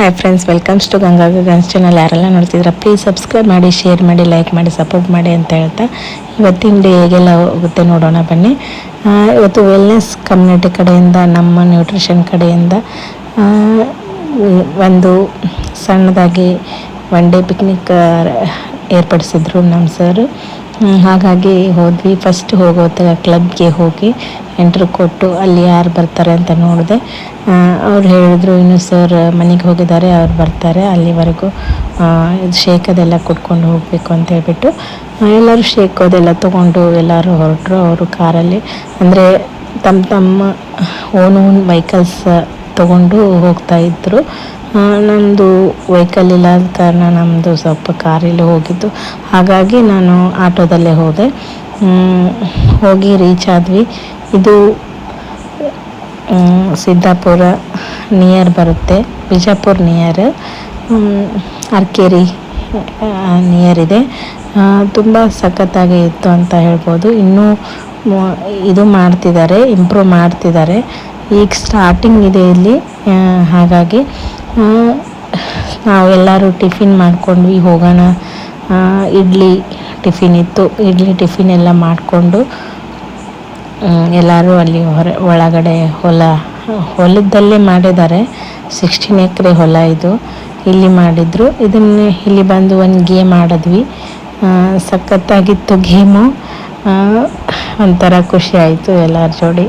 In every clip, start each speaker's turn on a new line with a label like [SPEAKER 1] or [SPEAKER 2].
[SPEAKER 1] Hi friends welcomes to Ganga Gagan's channel ಯಾರೆಲ್ಲ ನೋಡ್ತಿದ್ರ please subscribe ಮಾಡಿ ಶೇರ್ ಮಾಡಿ ಲೈಕ್ ಮಾಡಿ ಸಪೋರ್ಟ್ ಮಾಡಿ ಅಂತ ಹೇಳ್ತಾ ಇವತ್ತಿನ ಡೇ ಹೇಗೆಲ್ಲ ಹೋಗುತ್ತೆ ನೋಡೋಣ ಬನ್ನಿ. ಇವತ್ತು ವೆಲ್ನೆಸ್ ಕಮ್ಯುನಿಟಿ ಕಡೆಯಿಂದ, ನಮ್ಮ ನ್ಯೂಟ್ರಿಷನ್ ಕಡೆಯಿಂದ ಒಂದು ಸಣ್ಣದಾಗಿ ಒನ್ ಡೇ ಪಿಕ್ನಿಕ್ ಏರ್ಪಡಿಸಿದ್ರು ನಮ್ಮ ಸರ್ ಹಾಗಾಗಿ ಹೋದ್ವಿ. ಫಸ್ಟ್ ಹೋಗುವಾಗ ಕ್ಲಬ್ಗೆ ಹೋಗಿ ಎಂಟ್ರ್ ಕೊಟ್ಟು ಅಲ್ಲಿ ಯಾರು ಬರ್ತಾರೆ ಅಂತ ನೋಡಿದೆ. ಅವ್ರು ಹೇಳಿದ್ರು, ಇನ್ನು ಸರ್ ಮನೆಗೆ ಹೋಗಿದ್ದಾರೆ, ಅವ್ರು ಬರ್ತಾರೆ. ಅಲ್ಲಿವರೆಗೂ ಶೇಕ್ ಅದೆಲ್ಲ ಕುಟ್ಕೊಂಡು ಹೋಗಬೇಕು ಅಂತ ಹೇಳ್ಬಿಟ್ಟು ಎಲ್ಲರೂ ಶೇಕ್ ಅದೆಲ್ಲ ತೊಗೊಂಡು ಎಲ್ಲರೂ ಹೊರಟರು. ಅವರು ಕಾರಲ್ಲಿ, ಅಂದರೆ ತಮ್ಮ ತಮ್ಮ ಓನ್ ಓನ್ ವೆಹಿಕಲ್ಸ್ ತೊಗೊಂಡು ಹೋಗ್ತಾ ಇದ್ದರು ನಮ್ಮದು ವೆಹಿಕಲ್ ಇಲ್ಲದ ಕಾರಣ ನಮ್ಮದು ಸ್ವಲ್ಪ ಕಾರಲ್ಲಿ ಹೋಗಿದ್ದು. ಹಾಗಾಗಿ ನಾನು ಆಟೋದಲ್ಲೇ ಹೋದೆ. ಹೋಗಿ ರೀಚ್ ಆದ್ವಿ. ಇದು ಸಿದ್ದಾಪುರ ನಿಯರ್ ಬರುತ್ತೆ. ಬಿಜಾಪುರ್ ನಿಯರ್ ಅರ್ಕೇರಿ ನಿಯರ್ ಇದೆ. ತುಂಬ ಸಖತ್ತಾಗಿ ಇತ್ತು ಅಂತ ಹೇಳ್ಬೋದು. ಇನ್ನೂ ಇದು ಮಾಡ್ತಿದ್ದಾರೆ ಇಂಪ್ರೂವ್ ಮಾಡ್ತಿದ್ದಾರೆ. ಈಗ ಸ್ಟಾರ್ಟಿಂಗ್ ಇದೆ ಇಲ್ಲಿ. ಹಾಗಾಗಿ ನಾವೆಲ್ಲರೂ ಟಿಫಿನ್ ಮಾಡಿಕೊಂಡ್ವಿ, ಹೋಗೋಣ. ಇಡ್ಲಿ ಟಿಫಿನ್ ಇತ್ತು. ಇಡ್ಲಿ ಟಿಫಿನ್ ಎಲ್ಲ ಮಾಡಿಕೊಂಡು ಎಲ್ಲರೂ ಅಲ್ಲಿ ಹೊರ, ಒಳಗಡೆ ಹೊಲ, ಹೊಲದಲ್ಲೇ ಮಾಡಿದ್ದಾರೆ. ಸಿಕ್ಸ್ಟೀನ್ ಎಕರೆ ಹೊಲ ಇದು. ಇಲ್ಲಿ ಮಾಡಿದ್ರು. ಇದನ್ನು ಇಲ್ಲಿ ಬಂದು ಒಂದು ಗೇಮ್ ಆಡಿದ್ವಿ. ಸಖತ್ತಾಗಿತ್ತು ಗೇಮು. ಒಂಥರ ಖುಷಿ ಆಯಿತು ಎಲ್ಲರ ಜೋಡಿ.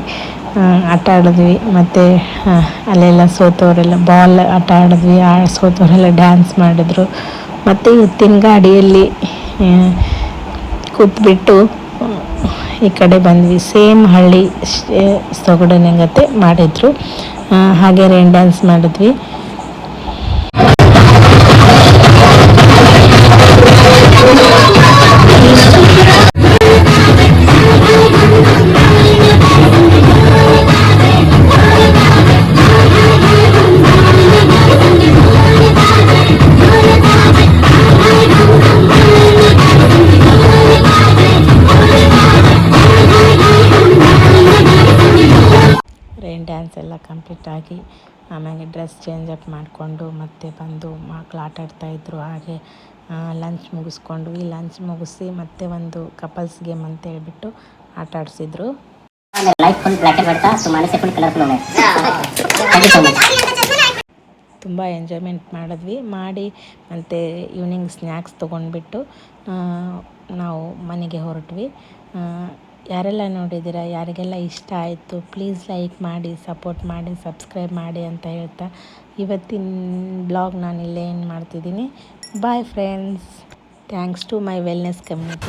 [SPEAKER 1] ಆಟ ಆಡಿದ್ವಿ. ಮತ್ತು ಅಲ್ಲೆಲ್ಲ ಸೋತವರೆಲ್ಲ ಬಾಲ್ ಆಟ ಆಡಿದ್ವಿ. ಆ ಸೋತವರೆಲ್ಲ ಡ್ಯಾನ್ಸ್ ಮಾಡಿದ್ರು. ಮತ್ತು ಇವತ್ತಿನ ಗಾಡಿಯಲ್ಲಿ ಕೂತ್ಬಿಟ್ಟು, ಈ ಕಡೆ ಬಂದ್ವಿ. ಸೇಮ್ ಹಳ್ಳಿ ಸೊಗಡನೆಂಗತೆ ಮಾಡಿದ್ರು. ಹಾಗೆ ರೈನ್ ಡ್ಯಾನ್ಸ್ ಮಾಡಿದ್ವಿ. ಡ್ಯಾನ್ಸ್ ಎಲ್ಲ ಕಂಪ್ಲೀಟ್ ಆಗಿ ಆಮೇಲೆ ಡ್ರೆಸ್ ಚೇಂಜ್ ಅಪ್ ಮಾಡಿಕೊಂಡು ಮತ್ತೆ ಬಂದು ಮಕ್ಳು ಆಟ ಆಡ್ತಾಯಿದ್ರು ಹಾಗೆ ಲಂಚ್ ಮುಗಿಸ್ಕೊಂಡ್ವಿ ಲಂಚ್ ಮುಗಿಸಿ ಮತ್ತೆ ಒಂದು ಕಪಲ್ಸ್ ಗೇಮ್ ಅಂತ ಹೇಳ್ಬಿಟ್ಟು ಆಟ ಆಡಿಸಿದ್ರು. ತುಂಬ ಎಂಜಾಯ್ಮೆಂಟ್ ಮಾಡಿದ್ವಿ. ಮಾಡಿ ಮತ್ತು ಈವ್ನಿಂಗ್ ಸ್ನ್ಯಾಕ್ಸ್ ತೊಗೊಂಡ್ಬಿಟ್ಟು ನಾವು ಮನೆಗೆ ಹೊರಟ್ವಿ. ಯಾರೆಲ್ಲ ನೋಡಿದ್ದೀರ ಯಾರಿಗೆಲ್ಲ ಇಷ್ಟ ಆಯಿತು ಪ್ಲೀಸ್ ಲೈಕ್ ಮಾಡಿ ಸಪೋರ್ಟ್ ಮಾಡಿ ಸಬ್ಸ್ಕ್ರೈಬ್ ಮಾಡಿ ಅಂತ ಹೇಳ್ತಾ ಇವತ್ತಿನ ಬ್ಲಾಗ್ ನಾನು ಇಲ್ಲೇ ಏನು ಮಾಡ್ತಿದ್ದೀನಿ bye friends thanks to my wellness community